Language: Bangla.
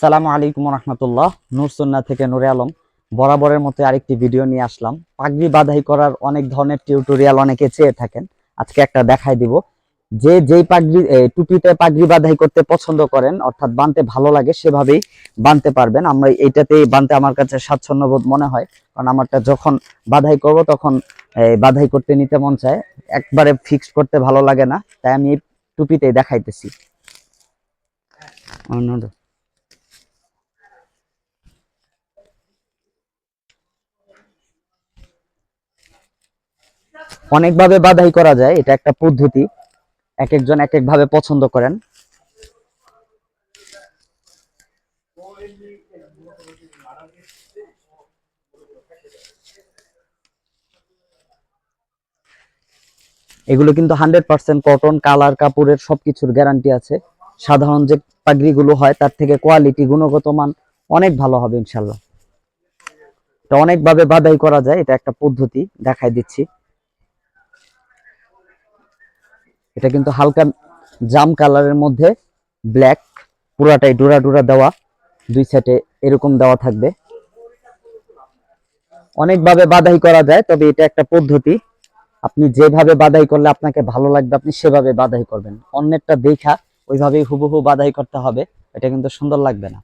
সালামু আলাইকুম রহমতুল্লাহ নূরসুন্না থেকে নুরে আলম। বরাবরের মতো আরেকটি ভিডিও নিয়ে আসলাম। পাগড়ি বাধাই করার অনেক ধরনের টিউটোরিয়াল অনেকে চেয়ে থাকেন। আজকে একটা দেখাই দিব। যে যেই পাগড়ি টুপিতে পাগড়ি বাধাই করতে পছন্দ করেন অর্থাৎ বানতে ভালো লাগে সেভাবেই বানতে পারবেন। আমরা এইটাতেই বানতে আমার কাছে স্বাচ্ছন্দ্য বোধ মনে হয়। কারণ আমারটা যখন বাধাই করব তখন বাধাই করতে নিতে মন চায়। একবারে ফিক্স করতে ভালো লাগে না। তাই আমি এই টুপিতেই দেখাইতেছি। অন্যদ অনেকভাবে বাধাই করা যায়, এটা একটা পদ্ধতি। এক একজন এক এক ভাবে পছন্দ করেন। এগুলো কিন্তু হান্ড্রেড পার্সেন্ট কটন, কালার, কাপড়ের সবকিছুর গ্যারান্টি আছে। সাধারণ যে পাগড়িগুলো হয়, তার থেকে কোয়ালিটি গুণগত মান অনেক ভালো হবে ইনশাল্লাহ এটা অনেকভাবে বাধাই করা যায়, এটা একটা পদ্ধতি, দেখাই দিচ্ছি। এটা কিন্তু হালকা জাম কালারের মধ্যে ব্ল্যাক, পুরাটাই ডোরা ডোরা দেওয়া, দুই সাইডে এরকম দেওয়া থাকবে। অনেকভাবে বাধাই করা যায়, তবে এটা একটা পদ্ধতি। আপনি যেভাবে বাধাই করলে আপনাকে ভালো লাগবে, আপনি সেভাবে বাধাই করবেন। অন্যেরটা দেখা, ওইভাবেই হুবহু বাধাই করতে হবে, এটা কিন্তু সুন্দর লাগবে না।